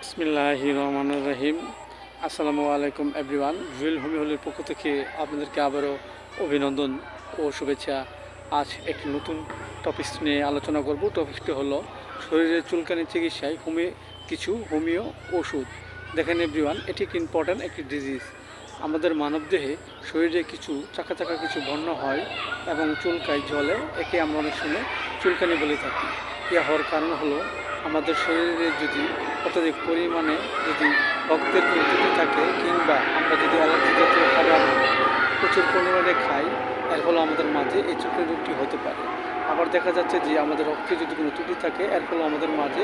বিসমিল্লাহ রহমান রহিম আসসালামু আলাইকুম, এভরিওয়ান। জুয়েল হোমি হলের পক্ষ থেকে আপনাদেরকে আবারও অভিনন্দন ও শুভেচ্ছা। আজ একটি নতুন টপিক নিয়ে আলোচনা করব। টপিকটি হলো শরীরের চুলকানির চিকিৎসায় হোমি, কিছু হোমিও ওষুধ। দেখেন এভরিওয়ান, এটি একটি ইম্পর্ট্যান্ট একটি ডিজিজ। আমাদের মানবদেহে শরীরে কিছু, চাকা চাকা কিছু বর্ণ হয় এবং চুলকায় জলে, একে আমরা অনেক সময় চুলকানি বলে থাকি। ইয়া হওয়ার কারণ হলো আমাদের শরীরে যদি অত্যাধিক পরিমাণে যদি রক্তের কোনো থাকে কিংবা আমরা যদি অ্যালার্জি জাতীয় খাবার প্রচুর পরিমাণে খাই ফলে আমাদের মাঝে এই চোখের রোগটি হতে পারে। আবার দেখা যাচ্ছে যে আমাদের রক্তে যদি কোনো ত্রুটি থাকে, এর ফলে আমাদের মাঝে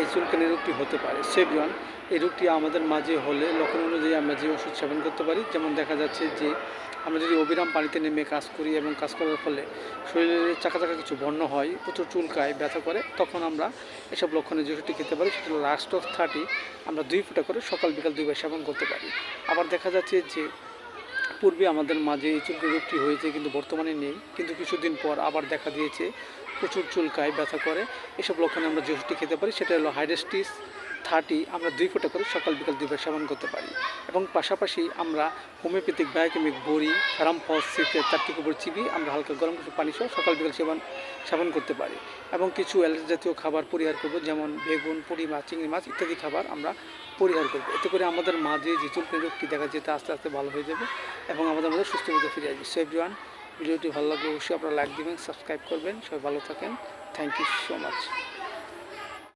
এই চুলকানি রোগটি হতে পারে। সেভিয়ন, এই রোগটি আমাদের মাঝে হলে লক্ষণ অনুযায়ী আমরা যে ওষুধ সেবন করতে পারি, যেমন দেখা যাচ্ছে যে আমরা যদি অবিরাম পানিতে নেমে কাজ করি এবং কাজ করার ফলে শরীরে চাকা চাকা কিছু বর্ণ হয়, প্রচুর চুলকায়, ব্যথা করে, তখন আমরা এসব লক্ষণে যে ওষুধটি খেতে পারি, সেটা লাস্ট অফ থার্টি আমরা দুই ফুটা করে সকাল বিকাল দুইবার সেবন করতে পারি। আবার দেখা যাচ্ছে যে পূর্বে আমাদের মাঝে এই চুলকে রোগটি হয়েছে, কিন্তু বর্তমানে নেই। কিন্তু কিছুদিন পর আবার দেখা দিয়েছে, প্রচুর চুলকায়, ব্যথা করে। এসব লক্ষণে আমরা যে ওষুধটি খেতে পারি, সেটা হলো হাইডেস্টিস থার্টি আমরা দুই ফোঁটা করে সকাল বিকাল দুইবার সেবন করতে পারি। এবং পাশাপাশি আমরা হোমিওপ্যাথিক, বায়োকেমিক, বড়ি ফ্যারাম ফস সিফের চারটি কুপুর চিবি আমরা হালকা গরম কিছু পানি সহ সকাল বিকাল সেবন সেবন করতে পারি। এবং কিছু অ্যালার্জি জাতীয় খাবার পরিহার করব, যেমন বেগুন, পুঁটি মাছ, চিংড়ি মাছ ইত্যাদি খাবার আমরা পরিহার করব। এতে করে আমাদের মাঝে যে চুলকানি রোগটি দেখা যেতে আস্তে আস্তে ভালো হয়ে যাবে এবং আমাদের মধ্যে সুস্থ বোধে ফিরে আসবে। সো এভরিওয়ান ভিডিওটি ভালো লাগলে অবশ্যই আপনারা লাইক দিবেন সাবস্ক্রাইব করবেন। সবাই ভালো থাকেন। Thank you so much